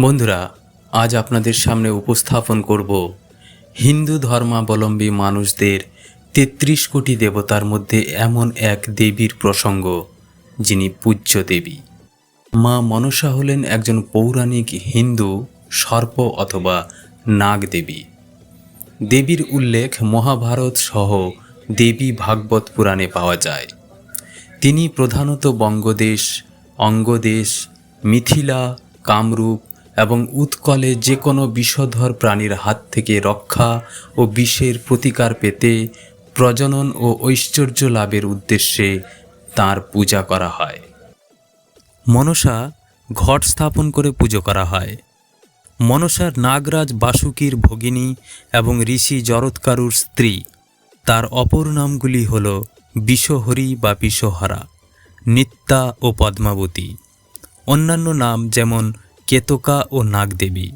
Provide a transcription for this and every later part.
বন্ধুরা, আজ আপনাদের সামনে উপস্থাপন করব হিন্দু ধর্মাবলম্বী মানুষদের তেত্রিশ কোটি দেবতার মধ্যে এমন এক দেবীর প্রসঙ্গ, যিনি পূজ্য দেবী। মা মনসা হলেন একজন পৌরাণিক হিন্দু, সর্প অথবা নাগ দেবী। দেবীর উল্লেখ মহাভারত সহ দেবী ভাগবত পুরাণে পাওয়া যায়। তিনি প্রধানত বঙ্গদেশ, অঙ্গদেশ, মিথিলা, কামরূপ এবং উৎকলে যে কোনো বিষধর প্রাণীর হাত থেকে রক্ষা ও বিষের প্রতিকার পেতে প্রজনন ও ঐশ্বর্য লাভের উদ্দেশ্যে তার পূজা করা হয়। মনসা ঘট স্থাপন করে পুজো করা হয়। মনসার নাগরাজ বাসুকীর ভগিনী এবং ঋষি জরৎকারুর স্ত্রী, তার অপর নামগুলি হল বিষহরি বা বিষহরা, নিত্যা ও পদ্মাবতী। অন্যান্য নাম যেমন কেতকা ও নাগদেবী।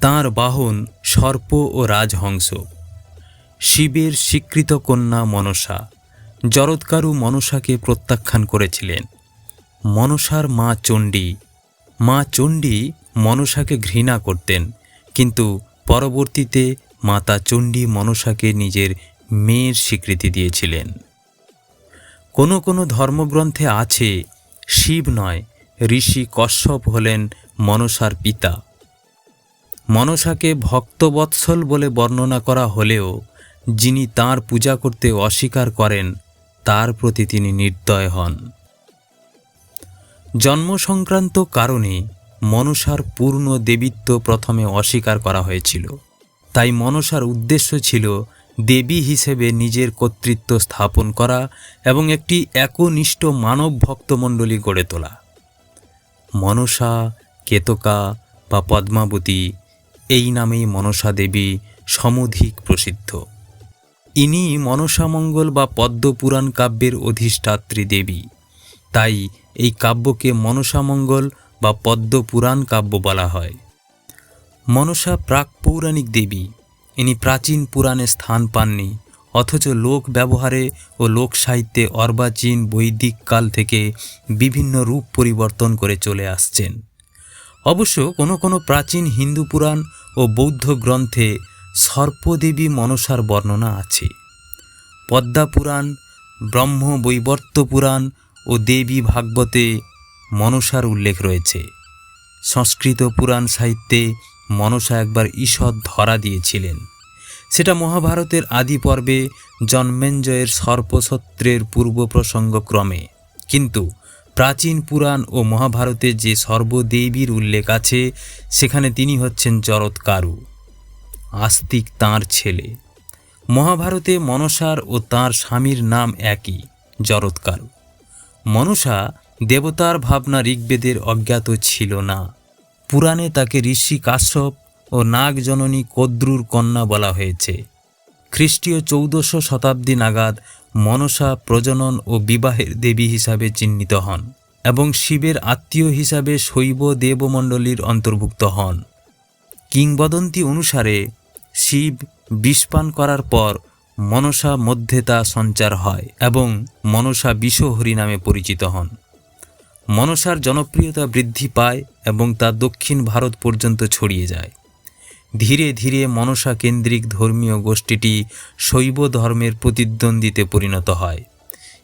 তাঁর বাহন সর্প ও রাজহংস। শিবের স্বীকৃত কন্যা মনসা জরৎকারু মনসাকে প্রত্যাখ্যান করেছিলেন। মনসার মা চণ্ডী মা চণ্ডী মনসাকে ঘৃণা করতেন, কিন্তু পরবর্তীতে মাতা চণ্ডী মনসাকে নিজের মেয়ের স্বীকৃতি দিয়েছিলেন। কোনো কোনো ধর্মগ্রন্থে আছে, শিব নয়, ঋষি কশ্যপ হলেন মনসার পিতা। মনসাকে ভক্তবৎসল বলে বর্ণনা করা হলেও, যিনি তার পূজা করতে অস্বীকার করেন, তার প্রতি তিনি নির্দয় হন। জন্ম সংক্রান্ত কারণে মনসার পূর্ণ দেবীত্ব প্রথমে অস্বীকার করা হয়েছিল। তাই মনসার উদ্দেশ্য ছিল দেবী হিসেবে নিজের কর্তৃত্ব স্থাপন করা এবং একটি একনিষ্ঠ মানব ভক্তমণ্ডলী গড়ে তোলা। মনসা কেতকা বা পদ্মাবতী, এই নামেই মনসা দেবী সমধিক প্রসিদ্ধ। ইনি মনসামঙ্গল বা পদ্মপুরাণ কাব্যের অধিষ্ঠাত্রী দেবী। তাই এই কাব্যকে মনসামঙ্গল বা পদ্মপুরাণ কাব্য বলা হয়। মনসা প্রাক পৌরাণিক দেবী। ইনি প্রাচীন পুরাণে স্থান পাননি, অথচ লোক ব্যবহারে ও লোক সাহিত্যে অর্বাচীন বৈদিক কাল থেকে বিভিন্ন রূপ পরিবর্তন করে চলে আসছেন। অবশ্য কোনো কোনো প্রাচীন হিন্দু পুরাণ ও বৌদ্ধ গ্রন্থে সর্পদেবী মনসার বর্ণনা আছে। পদ্মা পুরাণ, ব্রহ্ম বৈবর্ত পুরাণ ও দেবী ভাগবতে মনসার উল্লেখ রয়েছে। সংস্কৃত পুরাণ সাহিত্যে মনসা একবার ঈষৎ ধরা দিয়েছিলেন। সেটা মহাভারতের আদি পর্বে জন্মেঞ্জয়ের সর্পসত্রের পূর্ব প্রসঙ্গ ক্রমে কিন্তু প্রাচীন পুরাণ ও মহাভারতে যে সর্বদেবীর উল্লেখ আছে, সেখানে তিনি হচ্ছেন জরৎকারু আস্তিক তাঁর ছেলে। মহাভারতে মনসার ও তাঁর স্বামীর নাম একই জরৎকারু মনসা দেবতার ভাবনা ঋগ্বেদের অজ্ঞাত ছিল না। পুরাণে তাকে ঋষি কাশ্যপ ও নাগজননী কদ্রুর কন্যা বলা হয়েছে। খ্রিস্টীয় চৌদ্দশো শতাব্দী নাগাদ মনসা প্রজনন ও বিবাহের দেবী হিসাবে চিহ্নিত হন এবং শিবের আত্মীয় হিসাবে শৈব দেবমণ্ডলীর অন্তর্ভুক্ত হন। কিংবদন্তি অনুসারে শিব বিষপান করার পর মনসা মধ্যে তা সঞ্চার হয় এবং মনসা বিষহরি নামে পরিচিত হন। মনসার জনপ্রিয়তা বৃদ্ধি পায় এবং তা দক্ষিণ ভারত পর্যন্ত ছড়িয়ে যায়। ধীরে ধীরে মনসা কেন্দ্রিক ধর্মীয় গোষ্ঠীটি শৈব ধর্মের প্রতিদ্বন্দ্বিতে পরিণত হয়।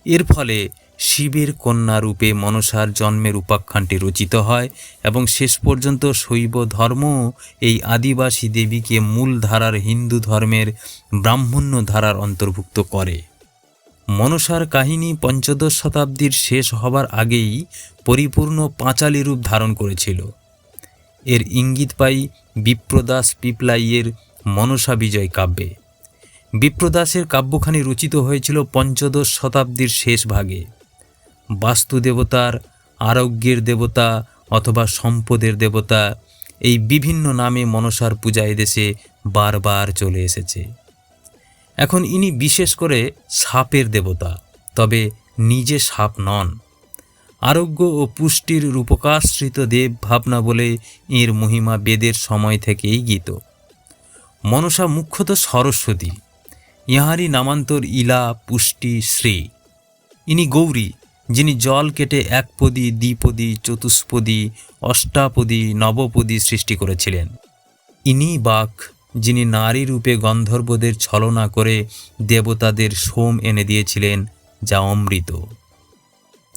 এর ফলে শিবের কন্যা রূপে মনসার জন্মের উপাখ্যানটি রচিত হয় এবং শেষ পর্যন্ত শৈব ধর্ম এই আদিবাসী দেবীকে মূল ধারার হিন্দু ধর্মের ব্রাহ্মণ্য ধারার অন্তর্ভুক্ত করে। মনসার কাহিনী পঞ্চদশ শতাব্দীর শেষ হবার আগেই পরিপূর্ণ পাঁচালী রূপ ধারণ করেছিল। এর ইঙ্গিত পাই বিপ্রদাস পিপলাইয়ের মনসা বিজয় কাব্যে। বিপ্রদাসের কাব্যখানি রচিত হয়েছিল পঞ্চদশ শতাব্দীর শেষ ভাগে। বাস্তুদেবতার আরোগ্যের দেবতা অথবা সম্পদের দেবতা এই বিভিন্ন নামে মনসার পূজা এদেশে বারবার চলে এসেছে। এখন ইনি বিশেষ করে সাপের দেবতা, তবে নিজে সাপ নন। আরোগ্য ও পুষ্টির রূপকাশ্রিত দেব ভাবনা বলে এর মহিমা বেদের সময় থেকেই গীত। মনসা মুখ্যত সরস্বতী, ইহারই নামান্তর ইলা পুষ্টি শ্রী। ইনি গৌরী, যিনি জল কেটে একপদী, দ্বিপদী, চতুষ্পদী, অষ্টাপদী, নবপদী সৃষ্টি করেছিলেন। ইনি বাক, যিনি নারী রূপে গন্ধর্বদের ছলনা করে দেবতাদের সোম এনে দিয়েছিলেন, যা অমৃত।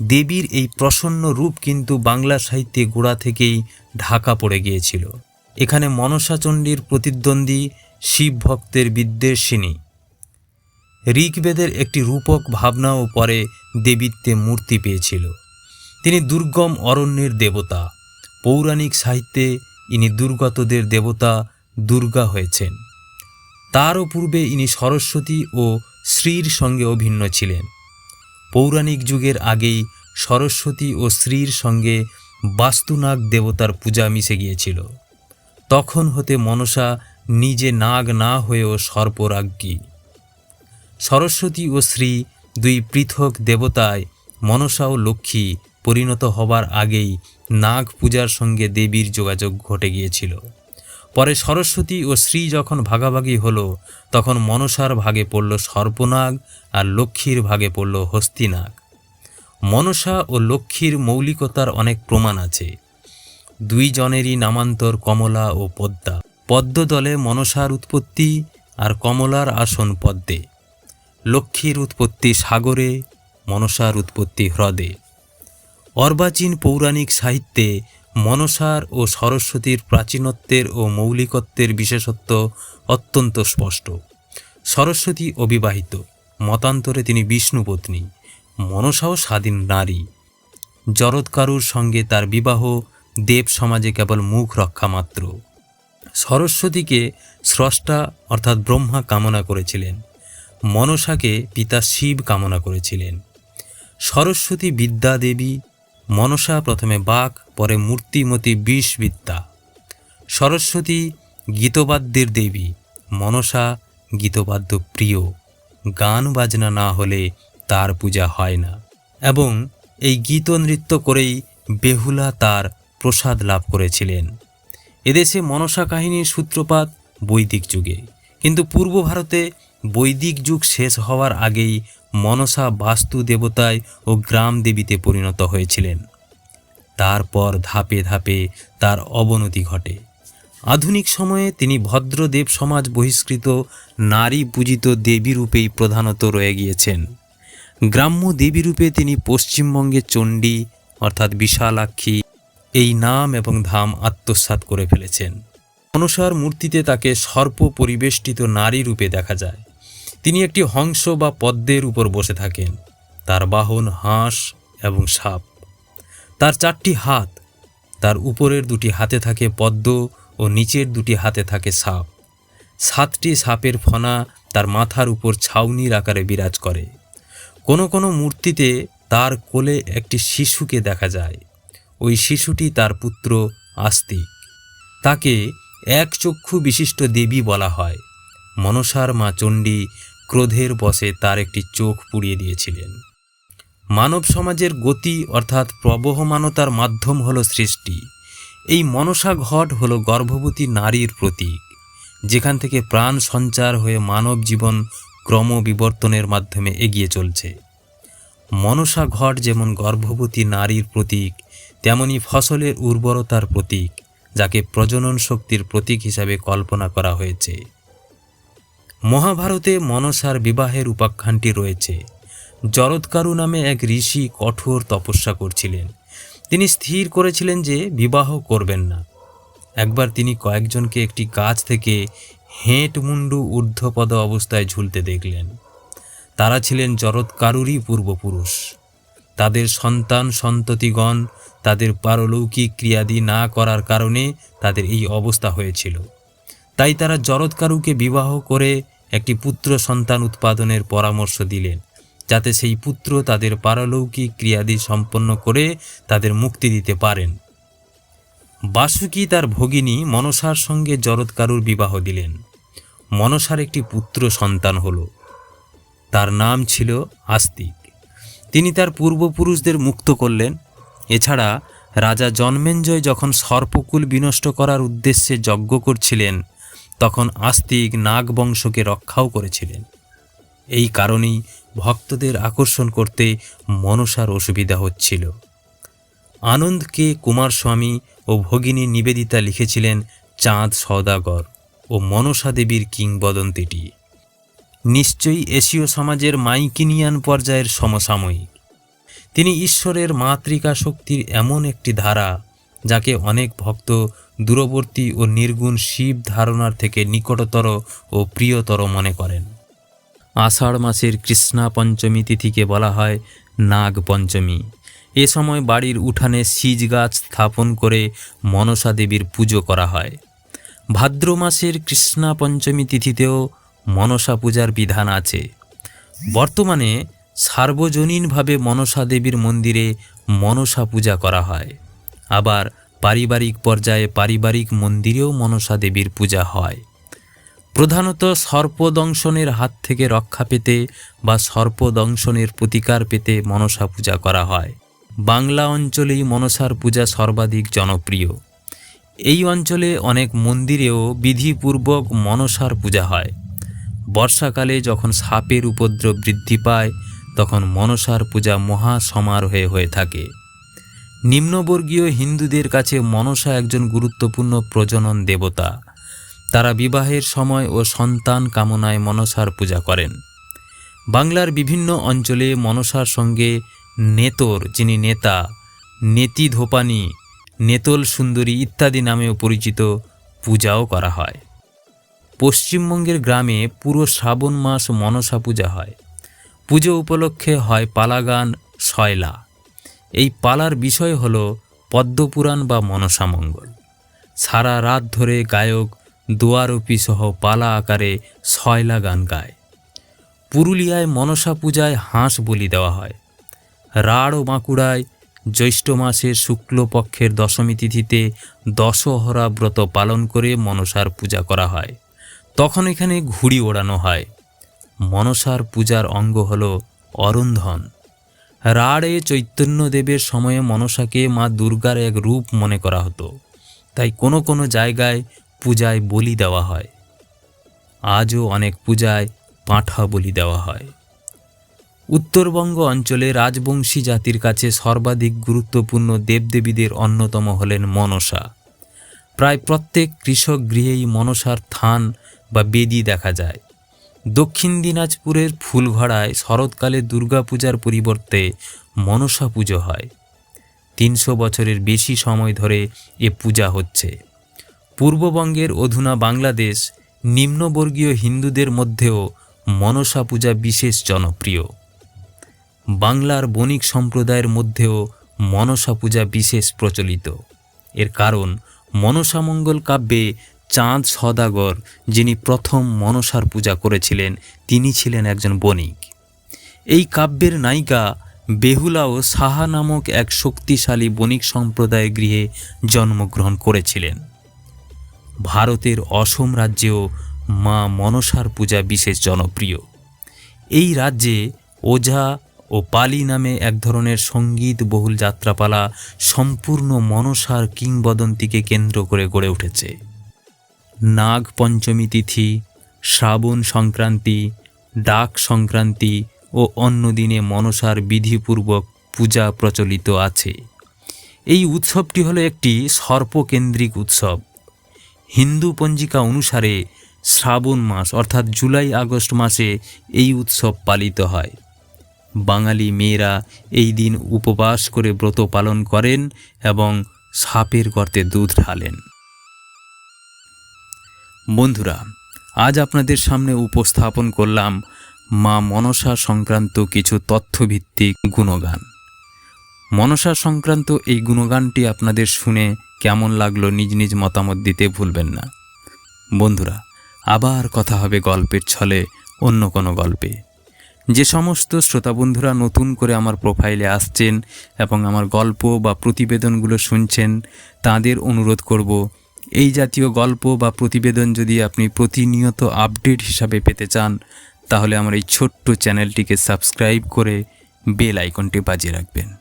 দেবীর এই প্রসন্ন রূপ কিন্তু বাংলা সাহিত্যে গোড়া থেকেই ঢাকা পড়ে গিয়েছিল। এখানে মনসাচণ্ডীর প্রতিদ্বন্দ্বী শিব ভক্তের বিদ্বেষিনী ঋগ্বেদের একটি রূপক ভাবনাও পরে দেবীত্বে মূর্তি পেয়েছিল। তিনি দুর্গম অরণ্যের দেবতা। পৌরাণিক সাহিত্যে ইনি দুর্গতদের দেবতা দুর্গা হয়েছেন। তারও পূর্বে ইনি সরস্বতী ও শ্রীর সঙ্গে অভিন্ন ছিলেন। পৌরাণিক যুগের আগেই সরস্বতী ও শ্রীর সঙ্গে বাস্তুনাগ দেবতার পূজা মিশে গিয়েছিল। তখন হতে মনসা নিজে নাগ না হয়েও সর্পরাজ্ঞী সরস্বতী ও শ্রী দুই পৃথক দেবতায় মনসা ও লক্ষ্মী পরিণত হবার আগেই নাগ পূজার সঙ্গে দেবীর যোগাযোগ ঘটে গিয়েছিল। পরে সরস্বতী ও শ্রী যখন ভাগাভাগি হলো, তখন মনসার ভাগে পড়ল সর্পনাগ আর লক্ষ্মীর ভাগে পড়ল হস্তিনাগ। মনসা ও লক্ষ্মীর মৌলিকতার অনেক প্রমাণ আছে। দুই জনেরই নামান্তর কমলা ও পদ্মা। পদ্ম দলে মনসার উৎপত্তি আর কমলার আসন পদ্মে। লক্ষ্মীর উৎপত্তি সাগরে, মনসার উৎপত্তি হ্রদে। অর্বাচীন পৌরাণিক সাহিত্যে মনসার ও সরস্বতীর প্রাচীনত্বের ও মৌলিকত্বের বিশেষত্ব অত্যন্ত স্পষ্ট। সরস্বতী অবিবাহিত, মতান্তরে তিনি বিষ্ণুপত্নী মনসাও স্বাধীন নারী। জরৎকারুর সঙ্গে তার বিবাহ দেব সমাজে কেবল মুখ রক্ষা মাত্র। সরস্বতীকে স্রষ্টা অর্থাৎ ব্রহ্মা কামনা করেছিলেন, মনসাকে পিতা শিব কামনা করেছিলেন। সরস্বতী বিদ্যা দেবী মনসা প্রথমে বাঘ, পরে মূর্তিমতী বিষবিদ্যা। সরস্বতী গীতবাদ্যের দেবী, মনসা গীতবাদ্য প্রিয়। গান বাজনা না হলে তার পূজা হয় না। এবং এই গীত নৃত্য করেই বেহুলা তার প্রসাদ লাভ করেছিলেন। এদেশে মনসা কাহিনীর সূত্রপাত বৈদিক যুগে। কিন্তু পূর্ব ভারতে বৈদিক যুগ শেষ হওয়ার আগেই মনসা বাস্তু দেবতায় ও গ্রাম দেবীতে পরিণত হয়েছিলেন। তারপর ধাপে ধাপে তার অবনতি ঘটে। আধুনিক সময়ে তিনি ভদ্রদেব সমাজ বহিষ্কৃত, নারী পূজিত দেবীরূপেই প্রধানত রয়ে গিয়েছেন। গ্রাম্য দেবীরূপে তিনি পশ্চিমবঙ্গে চণ্ডী, অর্থাৎ বিশালাক্ষী, এই নাম এবং ধাম আত্মসাৎ করে ফেলেছেন। মনসার মূর্তিতে তাকে সর্প পরিবেষ্টিত নারী রূপে দেখা যায়। তিনি একটি হংস বা পদ্মের উপর বসে থাকেন। তার বাহন হাঁস এবং সাপ। তার চারটি হাত, তার উপরের দুটি হাতে থাকে পদ্ম ও নিচের দুটি হাতে থাকে সাপ। সাতটি সাপের ফনা তার মাথার উপর ছাউনির আকারে বিরাজ করে। কোনো কোনো মূর্তিতে তার কোলে একটি শিশুকে দেখা যায়। ওই শিশুটি তার পুত্র আস্তিক। তাকে এক চক্ষু বিশিষ্ট দেবী বলা হয়। মনসার মা চণ্ডী ক্রোধের বশে তার একটি চোখ পুড়িয়ে দিয়েছিলেন। মানব সমাজের গতি অর্থাৎ প্রবহমানতার মাধ্যম হলো সৃষ্টি। এই মনসা ঘট হল গর্ভবতী নারীর প্রতীক, যেখান থেকে প্রাণ সঞ্চার হয়ে মানব জীবন ক্রমবিবর্তনের মাধ্যমে এগিয়ে চলছে। মনসা ঘট যেমন গর্ভবতী নারীর প্রতীক, তেমনি ফসলের উর্বরতার প্রতীক, যাকে প্রজনন শক্তির প্রতীক হিসাবে কল্পনা করা হয়েছে। মহাভারতে মনসার বিবাহের উপাখ্যানটি রয়েছে। জরৎকারু নামে এক ঋষি কঠোর তপস্যা করছিলেন। তিনি স্থির করেছিলেন যে বিবাহ করবেন না। একবার তিনি কয়েকজনকে একটি গাছ থেকে হেঁট মুন্ডু ঊর্ধ্বপদ অবস্থায় ঝুলতে দেখলেন। তারা ছিলেন জরৎকারুরই পূর্বপুরুষ। তাদের সন্তান, সন্ততিগণ তাদের পারলৌকিক ক্রিয়াদি না করার কারণে তাদের এই অবস্থা হয়েছিল। তাই তারা জরৎকারুকে বিবাহ করে একটি পুত্র সন্তান উৎপাদনের পরামর্শ দিলেন, যাতে সেই পুত্র তাদের পারলৌকিক ক্রিয়াদি সম্পন্ন করে তাদের মুক্তি দিতে পারেন। বাসুকি তার ভগিনী মনসার সঙ্গে জরৎকারুর বিবাহ দিলেন। মনসার একটি পুত্র সন্তান হল। তার নাম ছিল আস্তিক। তিনি তার পূর্বপুরুষদের মুক্ত করলেন। এছাড়া রাজা জন্মেঞ্জয় যখন সর্পকুল বিনষ্ট করার উদ্দেশ্যে যজ্ঞ করছিলেন তখন আস্তিক নাগ বংশকে রক্ষাও করেছিলেন। এই কারণেই ভক্তদের আকর্ষণ করতে মনসার অসুবিধা হচ্ছিল। আনন্দকে কুমারস্বামী ও ভগিনী নিবেদিতা লিখেছিলেন চাঁদ সওদাগর ও মনসা দেবীর কিংবদন্তিটি। নিশ্চয়ই এশীয় সমাজের মাইকিনিয়ান পর্যায়ের সমসাময়িক। তিনি ঈশ্বরের মাতৃকা শক্তির এমন একটি ধারা যাকে অনেক ভক্ত দূরবর্তী ও নির্গুণ শিব ধারণার থেকে নিকটতর ও প্রিয়তর মনে করেন। আষাঢ় মাসের কৃষ্ণা পঞ্চমী তিথিকে বলা হয় নাগ পঞ্চমী। এ সময় বাড়ির উঠানে সিজ গাছ স্থাপন করে মনসা দেবীর পুজো করা হয়। ভাদ্র মাসের কৃষ্ণা পঞ্চমী তিথিতেও মনসা পূজার বিধান আছে। বর্তমানে সার্বজনীনভাবে মনসা দেবীর মন্দিরে মনসা পূজা করা হয়। আবার পারিবারিক পর্যায়ে পারিবারিক মন্দিরেও মনসা দেবীর পূজা হয়। প্রধানত সর্পদংশনের হাত থেকে রক্ষা পেতে বা সর্পদংশনের প্রতিকার পেতে মনসা পূজা করা হয়। বাংলা অঞ্চলেই মনসার পূজা সর্বাধিক জনপ্রিয়। এই অঞ্চলে অনেক মন্দিরেও বিধিপূর্বক মনসার পূজা হয়। বর্ষাকালে যখন সাপের উপদ্রব বৃদ্ধি পায়, তখন মনসার পূজা মহা সমারোহে হয়ে থাকে। নিম্নবর্গীয় হিন্দুদের কাছে মনসা একজন গুরুত্বপূর্ণ প্রজনন দেবতা। তারা বিবাহের সময় ও সন্তান কামনায় মনসার পূজা করেন। বাংলার বিভিন্ন অঞ্চলে মনসার সঙ্গে নেতর, যিনি নেতা, নেতি ধোপানি, নেতল সুন্দরী ইত্যাদি নামেও পরিচিত, পূজাও করা হয়। পশ্চিমবঙ্গের গ্রামে পুরো শ্রাবণ মাস মনসা পূজা হয়। পুজো উপলক্ষে হয় পালাগান, শয়লা। এই পালার বিষয় হল পদ্মপুরাণ বা মনসামঙ্গল। সারা রাত ধরে গায়ক দোয়ারপি সহ পালা আকারে শয়লা গান গায়। পুরুলিয়ায় মনসা পূজায় হাঁস বলি দেওয়া হয়। রাঢ় ও বাঁকুড়ায় জ্যৈষ্ঠ মাসের শুক্লপক্ষের দশমী তিথিতে দশহরা ব্রত পালন করে মনসার পূজা করা হয়। তখন এখানে ঘুড়ি ওড়ানো হয়। মনসার পূজার অঙ্গ হল অরন্ধন। রাড়ে চৈতন্যদেবের সময়ে মনসাকে মা দুর্গার এক রূপ মনে করা হতো। তাই কোনো কোনো জায়গায় পূজায় বলি দেওয়া হয়। আজও অনেক পূজায় পাঁঠা বলি দেওয়া হয়। উত্তরবঙ্গ অঞ্চলে রাজবংশী জাতির কাছে সর্বাধিক গুরুত্বপূর্ণ দেবদেবীদের অন্যতম হলেন মনসা। প্রায় প্রত্যেক কৃষক গৃহেই মনসার থান বা বেদি দেখা যায়। দক্ষিণ দিনাজপুরের ফুলঘড়ায় শরৎকালে দুর্গাপূজার পরিবর্তে মনসা পুজো হয়। তিনশো বছরের বেশি সময় ধরে এ পূজা হচ্ছে। পূর্ববঙ্গের অধুনা বাংলাদেশ নিম্নবর্গীয় হিন্দুদের মধ্যেও মনসা পূজা বিশেষ জনপ্রিয়। বাংলার বণিক সম্প্রদায়ের মধ্যেও মনসা পূজা বিশেষ প্রচলিত। এর কারণ মনসামঙ্গল কাব্যে চাঁদ সদাগর, যিনি প্রথম মনসার পূজা করেছিলেন, তিনি ছিলেন একজন বণিক। এই কাব্যের নায়িকা বেহুলাও সাহা নামক এক শক্তিশালী বণিক সম্প্রদায় গৃহে জন্মগ্রহণ করেছিলেন। ভারতের অসম রাজ্যেও মা মনসার পূজা বিশেষ জনপ্রিয়। এই রাজ্যে ওঝা ও পালি নামে এক ধরনের সংগীত বহুল যাত্রাপালা সম্পূর্ণ মনসার কিংবদন্তিকে কেন্দ্র করে গড়ে উঠেছে। নাগ পঞ্চমী তিথি, শ্রাবণ সংক্রান্তি, ডাক সংক্রান্তি ও অন্য দিনে মনসার বিধিপূর্বক পূজা প্রচলিত আছে। এই উৎসবটি হলো একটি সর্পকেন্দ্রিক উৎসব। হিন্দু পঞ্জিকা অনুসারে শ্রাবণ মাস অর্থাৎ জুলাই আগস্ট মাসে এই উৎসব পালিত হয়। বাঙালি মেয়েরা এই দিন উপবাস করে ব্রত পালন করেন এবং সাপের গর্তে দুধ ঢালেন। বন্ধুরা, আজ আপনাদের সামনে উপস্থাপন করলাম মা মনসা সংক্রান্ত কিছু তথ্যভিত্তিক গুণগান। মনসা সংক্রান্ত এই গুণগানটি আপনাদের শুনে কেমন লাগল নিজ নিজ মতামত দিতে ভুলবেন না। বন্ধুরা, আবার কথা হবে গল্পের ছলে অন্য কোনো গল্পে। যে সমস্ত শ্রোতা বন্ধুরা নতুন করে আমার প্রোফাইলে আসছেন এবং আমার গল্প বা প্রতিবেদনগুলো শুনছেন, তাদের অনুরোধ করব এই জাতীয় গল্প বা প্রতিবেদন যদি আপনি প্রতিনিয়ত আপডেট হিসাবে পেতে চান, তাহলে আমার এই ছোট্ট চ্যানেলটিকে সাবস্ক্রাইব করে বেল আইকনটি বাজিয়ে রাখবেন।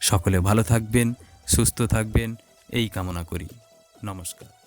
সকলে ভালো থাকবেন, সুস্থ থাকবেন, এই কামনা করি। নমস্কার।